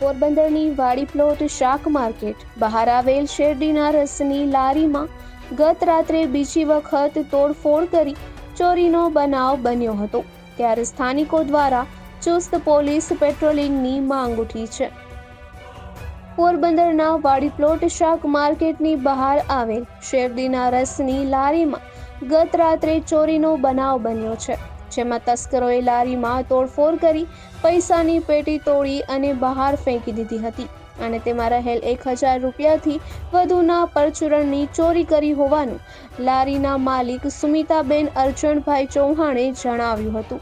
પોરબંદરની વાડી પ્લોટ શાક માર્કેટ. બહાર આવેલ શેરડીના રસની લારીમાં ગત રાત્રે બીજી વખત તોડફોડ કરી ચોરીનો બનાવ બન્યો હતો, ત્યારે સ્થાનિકો દ્વારા ચુસ્ત પોલીસ પેટ્રોલિંગની માંગ ઉઠી છે. પોરબંદરના વાડી પ્લોટ શાક માર્કેટની બહાર આવેલ શેરડીના રસની લારીમાં ગત રાત્રે ચોરીનો બનાવ બન્યો છે. જેમાં તસ્કરોએ લારીમાં તોડફોડ કરી, પૈસાની પેટી તોડી અને બહાર ફેંકી દીધી હતી. અને તેમાં રહેલ એક હજાર રૂપિયાથી વધુના પરચુરણની ચોરી કરી હોવાનું લારીના માલિક સુમિતાબેન અર્જણભાઈ ચૌહાણે જણાવ્યું હતું.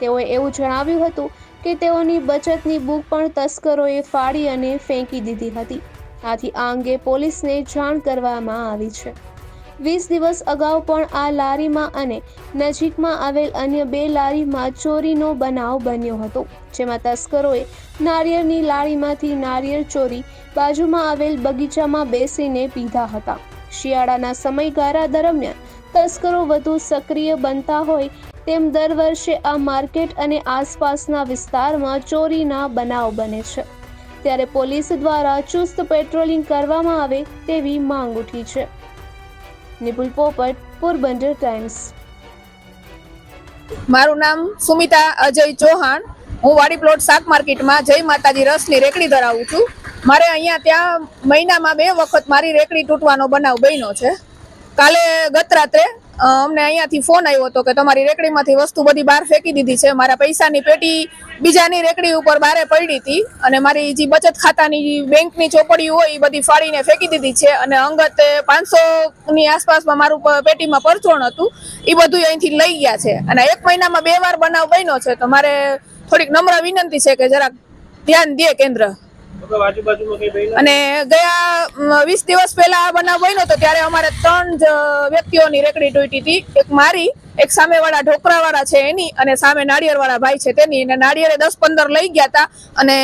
તેઓએ એવું જણાવ્યું હતું કે તેઓની બચતની બુક પણ તસ્કરોએ ફાડી અને ફેંકી દીધી હતી. આથી આ અંગે પોલીસને જાણ કરવામાં આવી છે. વીસ દિવસ અગાઉ પણ આ લારીમાં અને નજીકમાં આવેલ અન્ય બે લારીમાં ચોરીનો બનાવ બન્યો હતો, જેમાં તસ્કરોએ નારિયેળની લારીમાંથી નારિયેળ ચોરી બાજુમાં આવેલ બગીચામાં બેસીને પીધા હતા. શિયાળાના સમયગાળા દરમિયાન તસ્કરો વધુ સક્રિય બનતા હોય તેમ દર વર્ષે આ માર્કેટ અને આસપાસના વિસ્તારમાં ચોરીના બનાવ બને છે. ત્યારે પોલીસ દ્વારા ચુસ્ત પેટ્રોલિંગ કરવામાં આવે તેવી માંગ ઉઠી છે. નિપુલ પોપટ, પોરબંદર ટાઈમ્સ. મારું નામ સુમિતા અજય ચૌહાણ. હું વાડી પ્લોટ શાક માર્કેટમાં જય માતાજી રસની રેકડી ધરાવું છું. મારે અહીંયા ત્યાં મહિનામાં બે વખત મારી રેકડી તૂટવાનો બનાવ બન્યો છે. કાલે ગત રાત્રે અમને અહીંયાથી ફોન આવ્યો હતો કે તમારી રેકડીમાંથી વસ્તુ બધી બહાર ફેંકી દીધી છે. મારા પૈસાની પેટી બીજાની રેકડી ઉપર બારે પડી હતી અને મારી જે બચત ખાતાની બેંકની ચોપડી હોય એ બધી ફાડીને ફેંકી દીધી છે અને અંગત પાંચસો ની આસપાસમાં મારું પેટીમાં પરચોણ હતું. એ બધું અહીંથી લઈ ગયા છે. અને એક મહિનામાં બે વાર બનાવ બન્યો છે. તો મારે થોડીક નમ્ર વિનંતી છે કે જરાક ધ્યાન દે કેન્દ્ર. અને ગયા વીસ દિવસ પહેલા આ બનાવ બન્યો તો ત્યારે અમારે ત્રણ જ વ્યક્તિઓની રેકડી તૂટી હતી. એક મારી, એક સામેવાળા ઢોકરાવાળા છે એની અને સામે નાળિયેરવાળા ભાઈ છે તેની. અને નાળિયેરે દસ પંદર લઈ ગયા હતા અને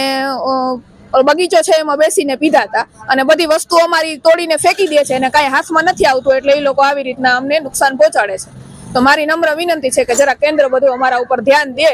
બગીચો છે એમાં બેસીને પીધા હતા અને બધી વસ્તુ અમારી તોડીને ફેંકી દે છે અને કાંઈ હાથમાં નથી આવતું એટલે એ લોકો આવી રીતના અમને નુકસાન પહોંચાડે છે. તો મારી નમ્ર વિનંતી છે કે જરા કેન્દ્ર બધું અમારા ઉપર ધ્યાન દે.